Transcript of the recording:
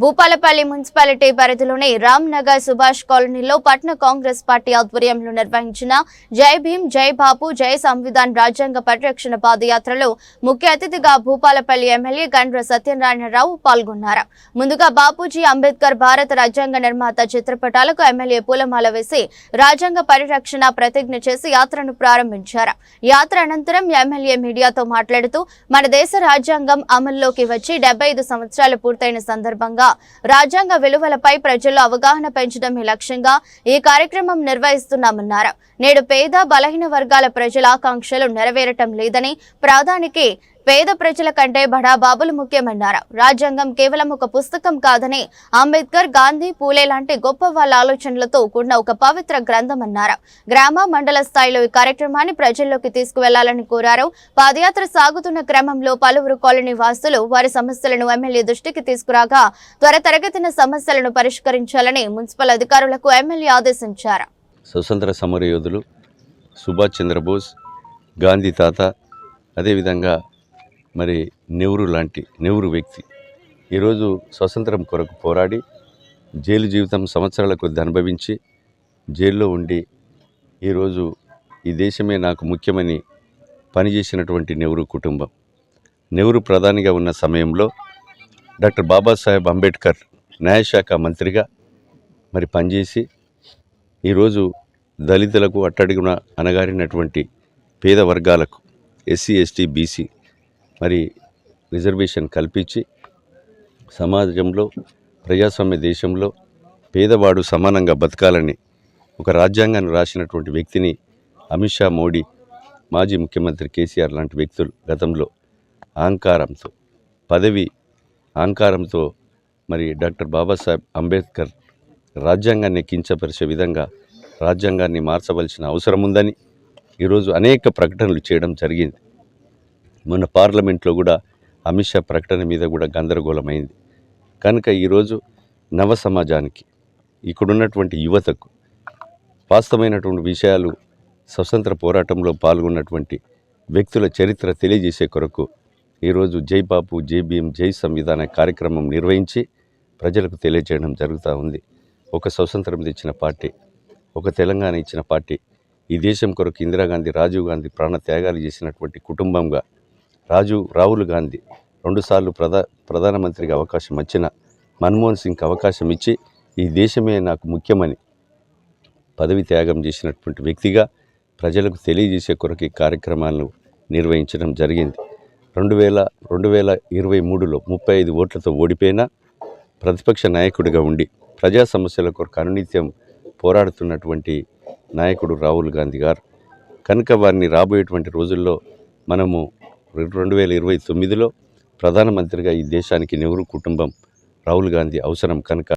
Bhupalpally municipality పరిధిలోని రామ్ నగర్ సుభాష్ కాలనీలో పట్న Congress party ఆధ్వర్యంలో నిర్వహించిన జై భీమ్ జై బాపు జై సంవిధాన్ రాజ్యాంగ పరిరక్షణ పాదయాత్రలో ముఖ్య అతిథిగా భూపాలపల్లి ఎమ్మెల్యే గండ్ర సత్యనారాయణరావు పాల్గొన్నారు. ముందుగా బాపూజీ అంబేద్కర్ భారత రాజ్యాంగ నిర్మాత చిత్రపటాలకు ఎమ్మెల్యే పూలమాల వేసి రాజ్యాంగ పరిరక్షణ ప్రతిజ్ఞ చేసి యాత్రను ప్రారంభించారు. యాత్ర అనంతరం ఎమ్మెల్యే మీడియాతో మాట్లాడుతూ మన దేశ రాజ్యాంగం అమల్లోకి వచ్చి డెబ్బై ఐదు సంవత్సరాలు పూర్తయిన సందర్భంగా రాజ్యాంగ విలువలపై ప్రజల్లో అవగాహన పెంచడమే లక్ష్యంగా ఈ కార్యక్రమం నిర్వహిస్తున్నామన్నారు. నేడు పేద బలహీన వర్గాల ప్రజల ఆకాంక్షలు నెరవేరటం లేదని ప్రాధానికి పేద ప్రజల కంటే బడాబాబులు ముఖ్యమన్నారు. రాజ్యాంగం కేవలం ఒక పుస్తకం కాదని అంబేద్కర్ గాంధీ పూలే లాంటి గొప్ప వాళ్ళ ఆలోచనలతో కూడిన ఒక పవిత్ర గ్రంథం అన్నారు. గ్రామ మండల స్థాయిలో ఈ కార్యక్రమాన్ని ప్రజల్లోకి తీసుకువెళ్ళాలని కోరారు. పాదయాత్ర సాగుతున్న క్రమంలో పలువురు కాలనీ వాసులు వారి సమస్యలను ఎమ్మెల్యే దృష్టికి తీసుకురాగా త్వరతరగతిన సమస్యలను పరిష్కరించాలని మున్సిపల్ అధికారులకు ఎమ్మెల్యే ఆదేశించారు. స్వతంత్ర సమరయోధులు సుభాష్ చంద్రబోస్ గాంధీ తాత అదేవిధంగా మరి నెహ్రూ లాంటి నెహ్రూ వ్యక్తి ఈరోజు స్వతంత్రం కొరకు పోరాడి జైలు జీవితం సంవత్సరాల కొద్ది అనుభవించి జైల్లో ఉండి ఈరోజు ఈ దేశమే నాకు ముఖ్యమని పనిచేసినటువంటి నెహ్రూ కుటుంబం. నెహ్రూ ప్రధానిగా ఉన్న సమయంలో డాక్టర్ బాబాసాహెబ్ అంబేద్కర్ న్యాయశాఖ మంత్రిగా మరి పనిచేసి ఈరోజు దళితులకు అట్టడుగున అనగారినటువంటి పేద వర్గాలకు ఎస్సీ ఎస్టీ బీసీ మరి రిజర్వేషన్ కల్పించి సమాజంలో ప్రజాస్వామ్య దేశంలో పేదవాడు సమానంగా బతకాలని ఒక రాజ్యాంగాన్ని రాసినటువంటి వ్యక్తిని అమిత్ షా మోడీ మాజీ ముఖ్యమంత్రి కేసీఆర్ లాంటి వ్యక్తులు గతంలో అహంకారంతో పదవి అహంకారంతో మరి డాక్టర్ బాబాసాహెబ్ అంబేద్కర్ రాజ్యాంగాన్ని కించపరిచే విధంగా రాజ్యాంగాన్ని మార్చవలసిన అవసరం ఉందని ఈరోజు అనేక ప్రకటనలు చేయడం జరిగింది. మొన్న పార్లమెంట్లో కూడా అమిత్ షా ప్రకటన మీద కూడా గందరగోళమైంది. కనుక ఈరోజు నవ సమాజానికి ఇక్కడున్నటువంటి యువతకు వాస్తవమైనటువంటి విషయాలు స్వతంత్ర పోరాటంలో పాల్గొన్నటువంటి వ్యక్తుల చరిత్ర తెలియజేసే కొరకు ఈరోజు జై బాపు జై భీం జై సంవిధాన కార్యక్రమం నిర్వహించి ప్రజలకు తెలియజేయడం జరుగుతూ ఉంది. ఒక స్వతంత్రం తెచ్చిన పార్టీ ఒక తెలంగాణ ఇచ్చిన పార్టీ ఈ దేశం కొరకు ఇందిరాగాంధీ రాజీవ్ గాంధీ ప్రాణ త్యాగాలు చేసినటువంటి కుటుంబంగా రాజు రాహుల్ గాంధీ రెండుసార్లు ప్రధా ప్రధానమంత్రికి అవకాశం వచ్చిన మన్మోహన్ సింగ్కి అవకాశం ఇచ్చి ఈ దేశమే నాకు ముఖ్యమని పదవి త్యాగం చేసినటువంటి వ్యక్తిగా ప్రజలకు తెలియజేసే కొరకు ఈ కార్యక్రమాలను నిర్వహించడం జరిగింది. రెండు వేల రెండు వేల ఇరవై మూడులో ముప్పై ఐదు ఓట్లతో ఓడిపోయినా ప్రతిపక్ష నాయకుడిగా ఉండి ప్రజా సమస్యల కొరకు అనునిత్యం పోరాడుతున్నటువంటి నాయకుడు రాహుల్ గాంధీ గారు. కనుక వారిని రాబోయేటువంటి రోజుల్లో మనము రెండు వేల ఇరవై తొమ్మిదిలో ప్రధానమంత్రిగా ఈ దేశానికి నెహ్రూ కుటుంబం రాహుల్ గాంధీ అవసరం కనుక